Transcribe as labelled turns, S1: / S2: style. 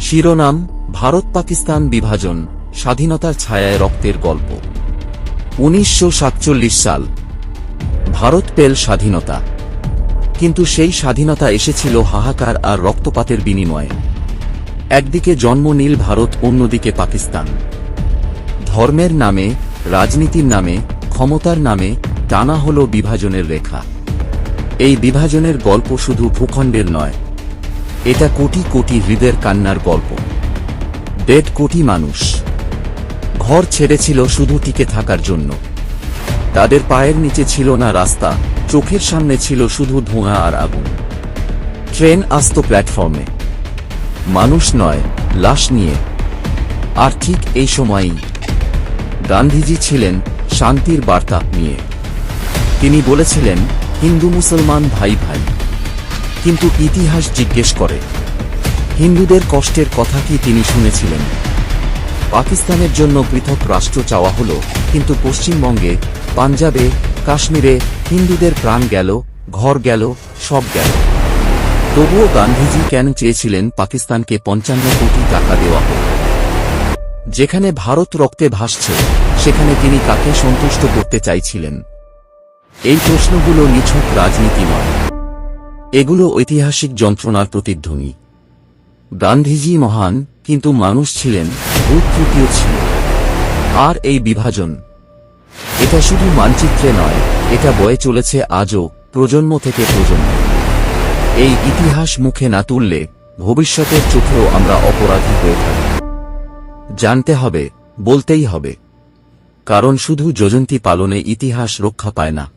S1: শিরোনাম ভারত পাকিস্তান বিভাজন, স্বাধীনতার ছায়ায় রক্তের গল্প। উনিশশো সাতচল্লিশ সাল। ভারত পেল স্বাধীনতা। কিন্তু সেই স্বাধীনতা এসেছিল হাহাকার আর রক্তপাতের বিনিময়ে। একদিকে জন্ম নীল ভারত, অন্যদিকে পাকিস্তান। ধর্মের নামে, রাজনীতির নামে, ক্ষমতার নামে টানা হল বিভাজনের রেখা। এই বিভাজনের গল্প শুধু ভূখণ্ডের নয় এটা কোটি কোটি হৃদয়ের কান্নার গল্প। দেড় কোটি মানুষ। ঘর ছেড়েছিল শুধু টিকে থাকার জন্য। তাদের পায়ের নিচে ছিল না রাস্তা, চোখের সামনে ছিল শুধু ধোঁয়া আর আগুন। ট্রেন আসত প্ল্যাটফর্মে। মানুষ নয়, লাশ নিয়ে। আর ঠিক এই সময়ই গান্ধীজি ছিলেন শান্তির বার্তা নিয়ে। তিনি বলেছিলেন, হিন্দু মুসলমান ভাই ভাই কিন্তু ইতিহাস জিজ্ঞেস করে, হিন্দুদের কষ্টের কথা কি তিনি শুনেছিলেন? পাকিস্তানের জন্য পৃথক রাষ্ট্র চাওয়া হল, কিন্তু পশ্চিমবঙ্গে, পাঞ্জাবে, কাশ্মীরে হিন্দুদের প্রাণ গেল, ঘর গেল, সব গেল। তবুও গান্ধীজি কেন চেয়েছিলেন পাকিস্তানকে পঞ্চান্ন কোটি টাকা দেওয়া হোক? যেখানে ভারত রক্তে ভাসছে, সেখানে তিনি কাকে সন্তুষ্ট করতে চাইছিলেন? এই প্রশ্নগুলো নিছক রাজনীতি নয়। এগুলো ঐতিহাসিক যন্ত্রণার প্রতিধ্বনি। গান্ধীজি মহান, কিন্তু মানুষ ছিলেন ভূত তৃতীয় ছিল। আর এই বিভাজন, এটা শুধু মানচিত্রে নয়, এটা বয়ে চলেছে আজও প্রজন্ম থেকে প্রজন্ম। এই ইতিহাস মুখে না তুললে ভবিষ্যতের চোখেও আমরা অপরাধী হয়ে থাকি। জানতে হবে, বলতেই হবে। কারণ শুধু যোজন্তী পালনে ইতিহাস রক্ষা পায় না।